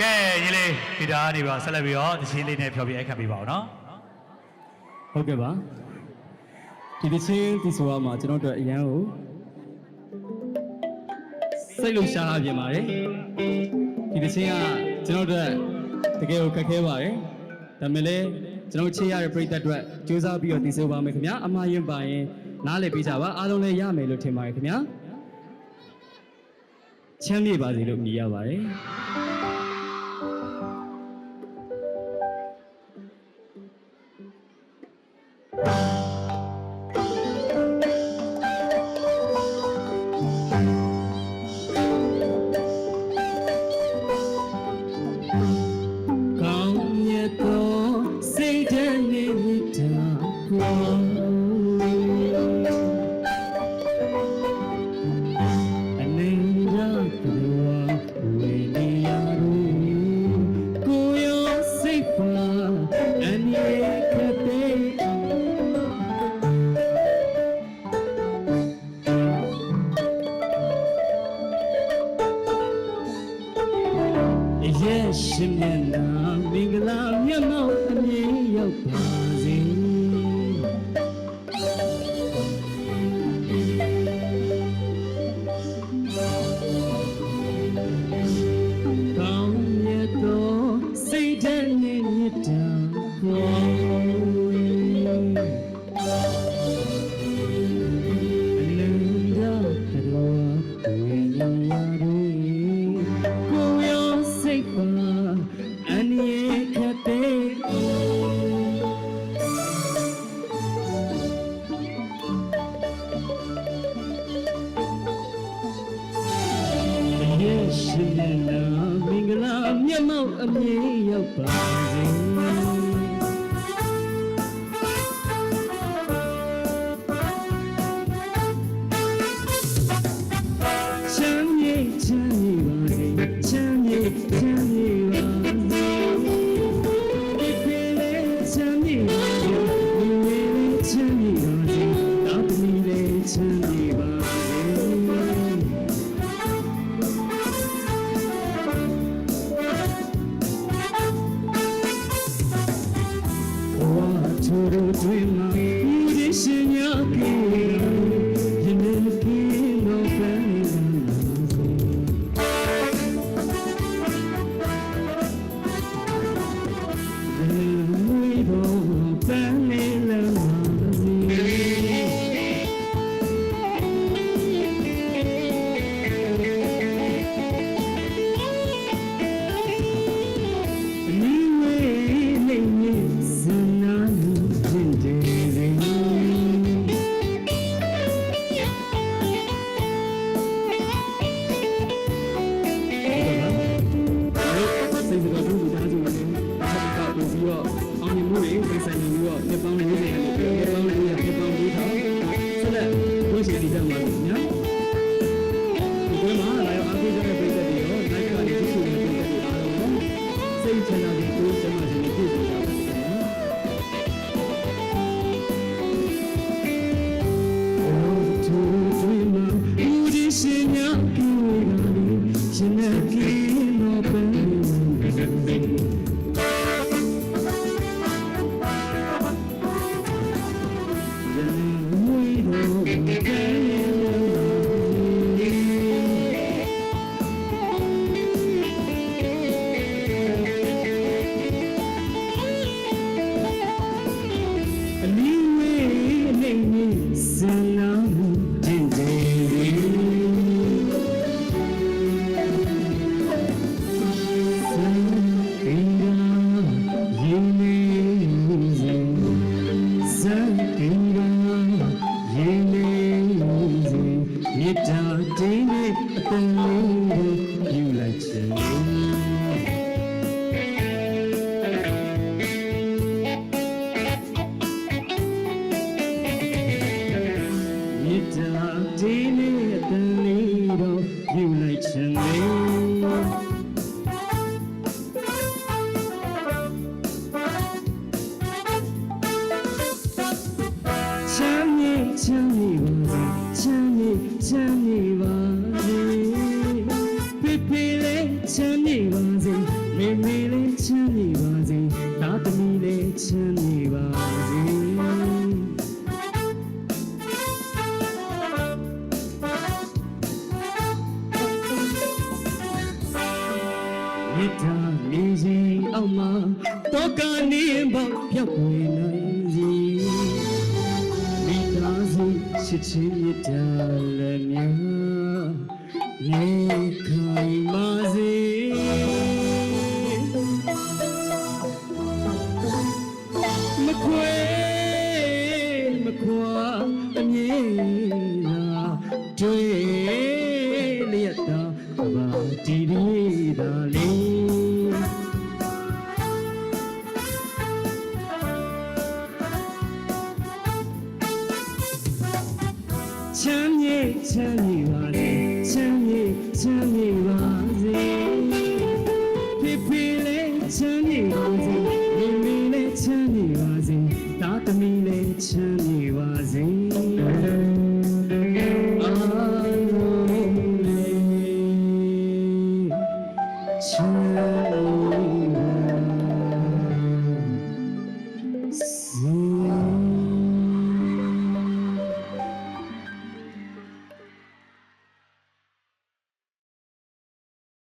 ကဲညီလေးဂီတာကနေပါဆက်လက်ပြီးတော့တချင်းလေးနဲ့ဖျော်ပြအခတ်ပေးပါအောင်နော်ဟုတ်ကဲ့ပါဒီတစ်ချင်းဒီဆိုရမှာကျွန်တော်တို့အရန်ကိုစိတ်လို့ရှားလာပြင်ပါတယ်ဒီတစ်ချင်းကကျွန်တော်တို့တကယ်ကိုခက်ခဲပါတယ်ဒါပေမဲ့လည်းကျွန်တော်ချေရတဲ့ပြိသက်အတွက်ကြိုးစားပြီးတော့တည်ဆိုပါမယ်ခင်ဗျာအမှားရင်ပါရင်နားလည်ပေးကြပါအားလုံးလည်းရမယ်လို့ထင်ပါတယ်ခင်ဗျာချမ်းမြေပါစေလို့မြည်ရပါတယ် ကော ရဲ့ရှင်မျက်နှာမင်္ဂလာမျက်မှောက်အမြင်ရောက်ပါ မြင် ချူ Thank. ယူလိုက်ခြင်းမြစ်တာဒီနေ့အတန်လေးတော့ယူလိုက်ခြင်းလေးချမ်းမြေချမ်းမြေချမ်းမြေချမ်း အောင်မှာတော့ကနေပေါ့ပြောက်ွယ်နိုင်စီမိသားစုချစ်ချင်းမြတ်တာလည်းများနေခိုင်ပါစေမခွေမခွာအမြင်လာတွေ့ ချမ်းမြေ့ချမ်းမြေ့ပါစေချမ်းမြေ့ချမ်းမြေ့ပါစေ